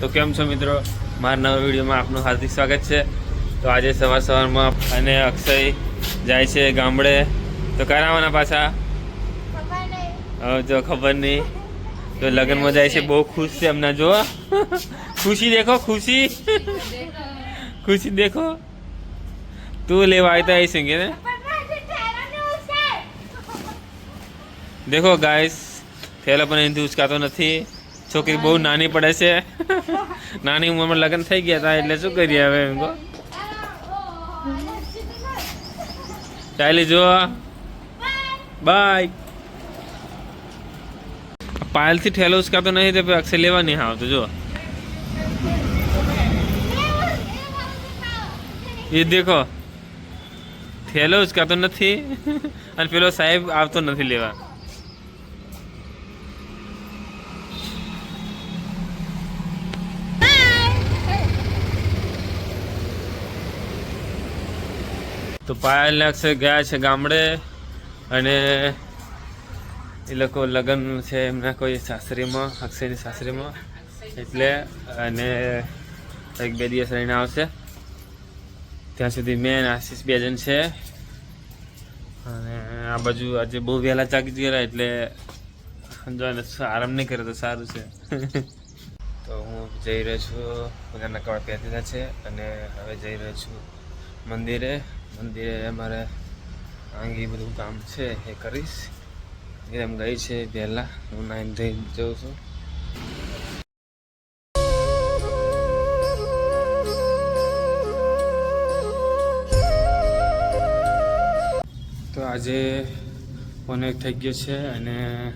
તો કેમ છો મિત્રો? મારા નવા વિડીયોમાં આપનું હાર્દિક સ્વાગત છે. તો આજે સવાર સવારમાં અને અક્ષય જાય છે ગામડે. તો કરાવવાના પાછા? જો ખબર નહીં. તો લગ્નમાં જાય છે બહુ ખુશ છે એમના જો ખુશી દેખો ખુશી. ખુશી દેખો. તું લેવા આવતા આવી સંગે ને? દેખો ગાઈસ થેલા પણ એનાથી ઉચકાતો નથી. છોકરી બહુ નાની પડે છે. નાની ઉંમરમાં લગ્ન થઈ ગયા હતા એટલે શું કરીએ હવે એમ ચાલી જો બાય. પાયલથી ઠેલો ઉચકાતો નહીં તો પછી અક્ષય લેવા નહીં આવતો જો એ દેખો. થેલો ઉચકાતો નથી અને પેલો સાહેબ આવતો નથી લેવા. તો પાયલ છે, ગયા છે ગામડે અને એ લોકો લગ્ન છે એમના કોઈ સાસરીમાં, અક્ષયની સાસરીમાં. એટલે અને એક બે દિવસ રહીને આવશે. ત્યાં સુધી મેં અને આશીષ બે જણ છે. અને આ બાજુ આજે બહુ વહેલા ચાકી ગયેલા, એટલે એને આરામ નહીં કરે તો સારું છે. તો હું જઈ રહ્યો છું, બધાના કપડાં પહેરી છે અને હવે જઈ રહ્યો છું મંદિરે. મંદિરે અમારે આંગી બધું કામ છે, એ કરીશ. એમ ગઈ છે પહેલાં. હું નાઈન થઈ જઉં છું. તો આજે ફોન થઈ ગયો છે અને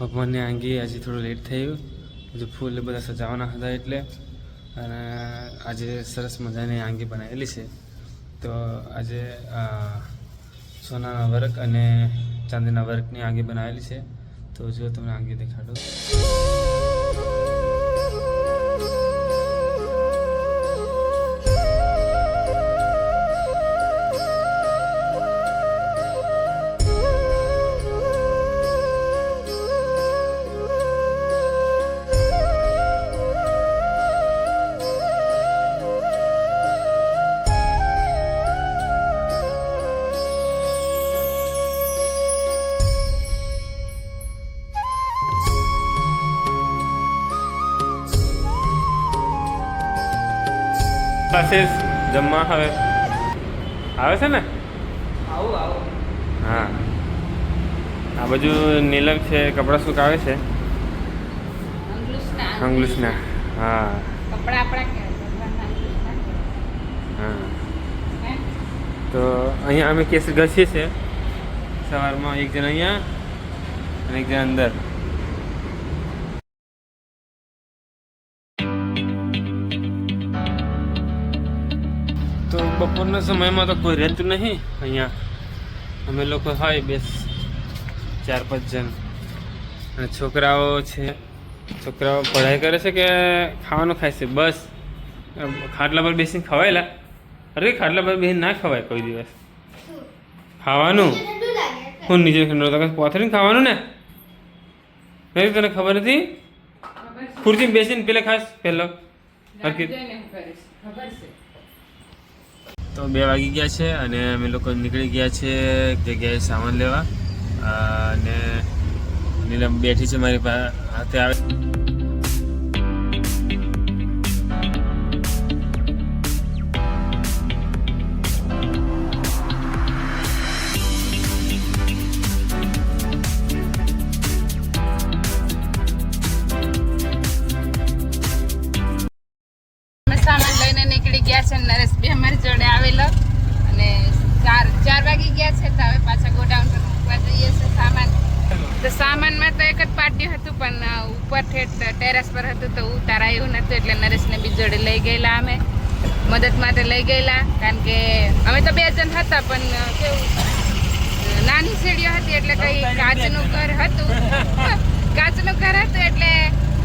ભગવાનની આંગી આજે થોડું લેટ થયું હજુ ફૂલ બધા સજાવવાના હતા એટલે. અને આજે સરસ મજાની આંગી બનાવેલી છે. તો આજે સોનાના વર્ક અને ચાંદીના વર્કની આંગી બનાવેલી છે. તો જો તમને આંગી દેખાડું. પાસે જમવા હવે? આવે છે ને? હા. આ બાજુ નીલમ છે કપડાં સુકાવે છે. અંગ્લુસના હા. કપડા આપણા હા? તો અહીંયા અમે કેસ ઘસીએ છીએ. સવારમાં એક જણ અહીંયા અને એક જણ અંદર. બપોરના સમયમાં તો કોઈ રહેતું નહીં. અહીંયા અમે લોકો હોય બેસ ચાર, પાંચ જણ. અને છોકરાઓ છે. છોકરાઓ પઢાઈ કરે છે કે ખાવાનું ખાય છે? બસ. ખાટલા પર બેસીને ખવાયેલા. અરે ખાટલા પર બેસીને ના ખવાય કોઈ દિવસ. ખાવાનું? હું નીચે ખંડો તો પોથરીને ખાવાનું ને? નથી તને ખબર નથી ખુરશી બેસીને પેલે ખાસ પહેલો. હરકી તો બે વાગી ગયા છે અને અમે લોકો નીકળી ગયા છે એક જગ્યાએ સામાન લેવા. અને નીલમ બેઠી છે મારી પાસે હાથે આવે એક જ પાટિયું હતું પણ ઉપર ટેરેસ પર હતું તો ઉતારાયું નતું એટલે નરેશને બી જોડે લઈ ગયેલા અમે. મદદ માટે લઈ ગયેલા કારણ કે અમે તો બે જણ હતા પણ કેવું નાની સીડીઓ હતી એટલે કઈ કાચનું ઘર હતું. કાચનું ઘર હતું એટલે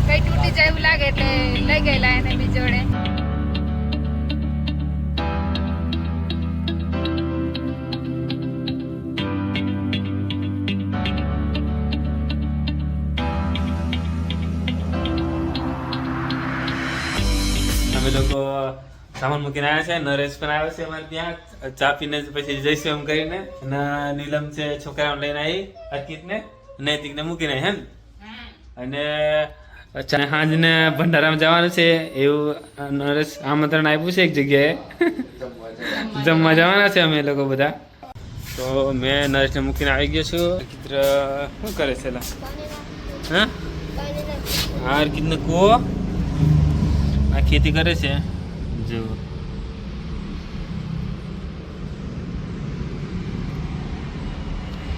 કઈ તૂટી જાય એવું લાગે એટલે લઈ ગયેલા એને બી જોડે. લોકો સામાન મૂકીને આવ્યા છે, નરેશ પણ આવ્યો છે અમારે ત્યાં. ચા પીને પછી જઈશું એમ કરીને. અને નીલમ છે, છોકરાઓને લઈને આવી, અર્કિતને નૈતિકને મૂકીને હે અને અચ્છા સાંજને ભંડારામાં જવાનું છે, એવું નરેશ આમંત્રણ આપ્યું છે એક જગ્યાએ. જમવા જવાના છે અમે લોકો બધા. તો મેં નરેશને મૂકીને આવી ગયો છું. ચિત્ર શું કરે છે? હા? હા કીધું કો આ ખેતી કરે છે. જો.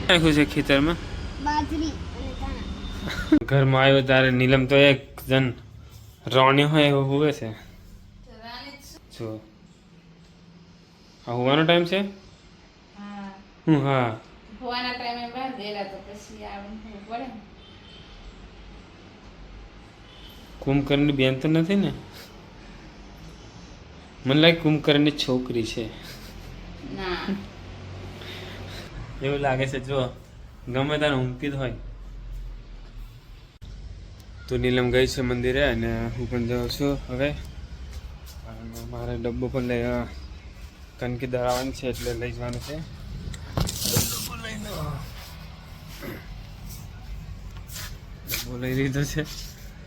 નાખ્યું છે ખેતરમાં? બાજરી અને ધાણા. ઘરમાં આવ્યો ત્યારે નીલમ તો એક જન રોણી હોય એવું હુવે છે. જો. આ હોવાનો ટાઈમ છે? હું. હા હોવાના ટાઈમે બહાર ગયેલા તો પછી આવવું પડે કુંભકર્ણની બેન તો નથી ને? મને લાગે કુંભકર્ણની છોકરી છે. એવું લાગે છે જો ગમે ત્યારે ઊંઘતી જ હોય. તો નીલમ ગઈ છે મંદિરે અને હું પણ જાઉં છું હવે. મારે ડબ્બો પણ લઈ કનકી દળાવવાની છે એટલે લઈ જવાનું છે. ડબ્બો લઈ લો. ડબ્બો લઈ લીધો છે.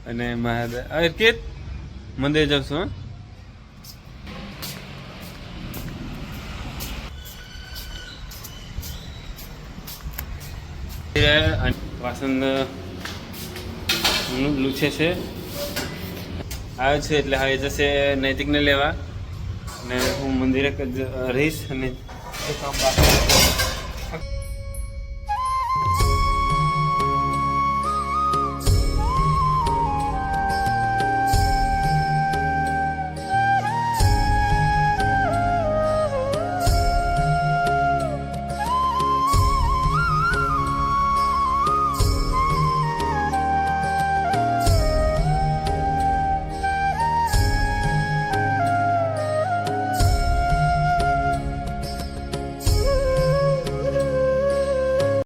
અને મારે અરે કે મંદિરે જાઉં છું હા. વાસણ લૂછે છે. આવ્યો છે એટલે હવે જશે નૈતિકને લેવા. અને હું મંદિરે રહીશ અને કામ બાકી